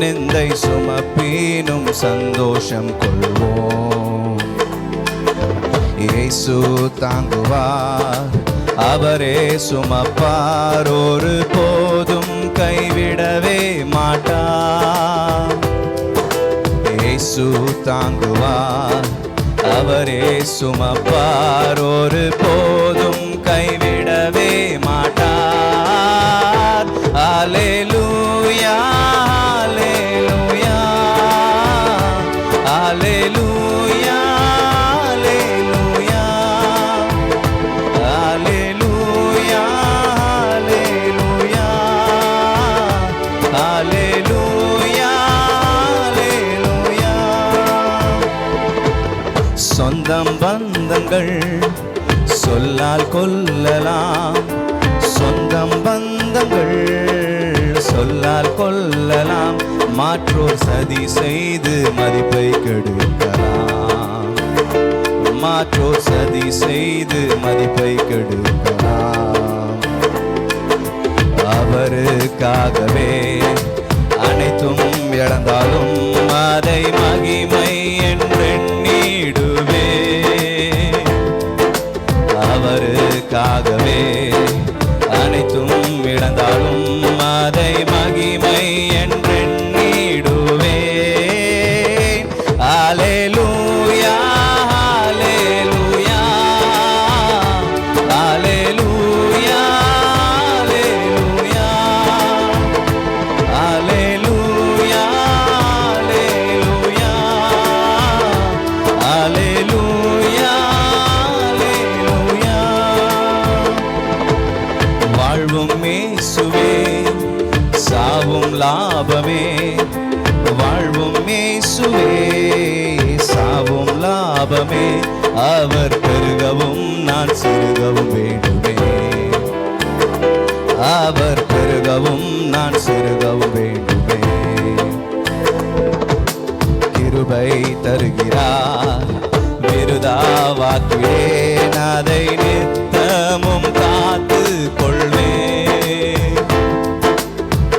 நிந்தை சுமப்பீனும் சந்தோஷம் கொள்வோம் இயேசு தாங்குவார் அவரே சுமப்பார் ஒரு போதும் கைவிடவே மாட்டார் இயேசு தாங்குவார் அவரே சுமப்பார் ஒரு போ சொந்தம் பந்தங்கள் சொல்லால் கொல்லலாம். சொந்தம் பந்தங்கள் சொல்லால் கொல்லலாம். மாற்றோர் சதி செய்து மதிப்பை கெடுக்கலாம். மாற்றோர் சதி செய்து மதிப்பை கெடுக்கலாம். அவருக்காகவே அனைத்தும் இழந்தாலும் அதை மகிமை லாபமே அவர் பெருகவும் நான் சிறுகவும் வேண்டுமே. அவர் பெருகவும் நான் சிறுகவும் வேண்டுமே. கிருபை தருகிறார் விருதாவாக்குவேன் அதை நித்தமும் காத்து கொள்வேன்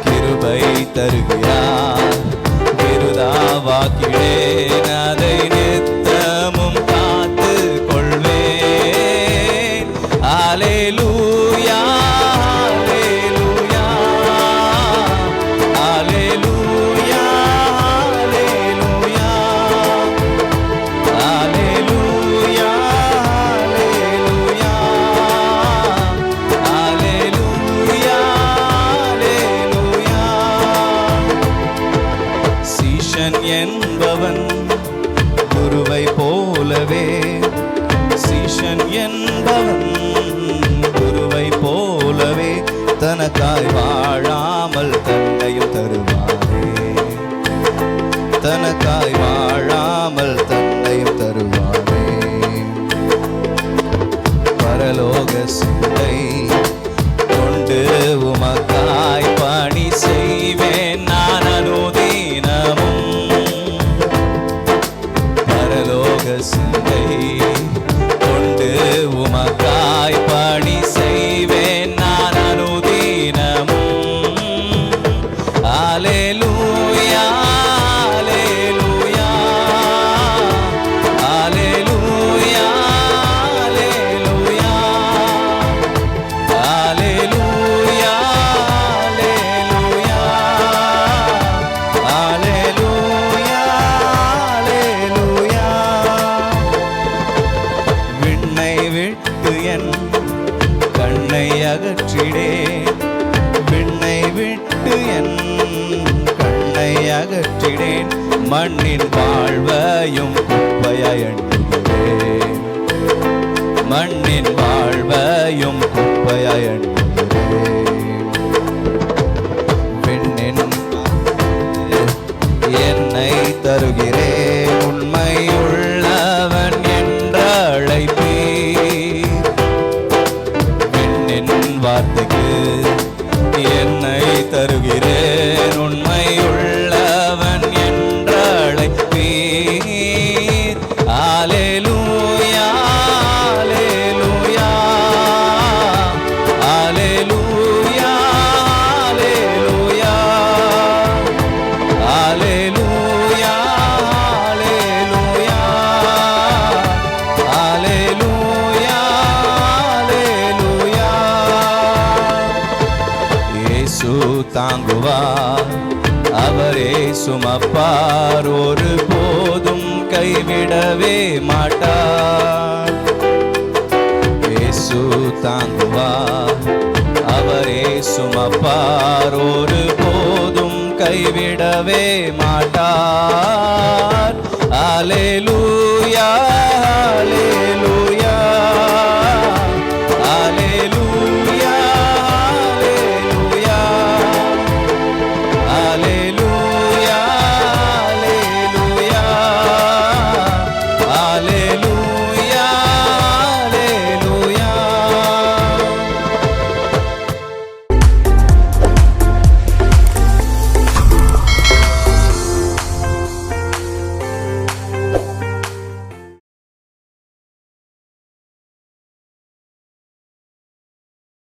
கிருபை தருகிறார் விருதாவாக்கிடேன் தனக்காய் வாழாமல் தன்னையும் தருவாரே தனக்காய் வாழாமல் தன்னையும் தருவாரே பரலோக சிந்தை அகற்றினேன். மண்ணின் வாழ்வையும் குப்பையாய் எண்ணுகிறேன் மண்ணின் வாழ்வையும் குப்பையாய் எண்ணுகிறேன் பெண்ணின் என்னை தருகிறேன். உண்மையுள்ளவன் என்றழைப்பே வார்த்தைக்கு என்னை தருகிறேன். தாங்குவா. அவரே சுமப்பார். ஒரு போதும் கைவிடவே மாட்டார். இயேசு தாங்குவா. அவரே சுமப்பார். ஒரு போதும் கைவிடவே மாட்டார்.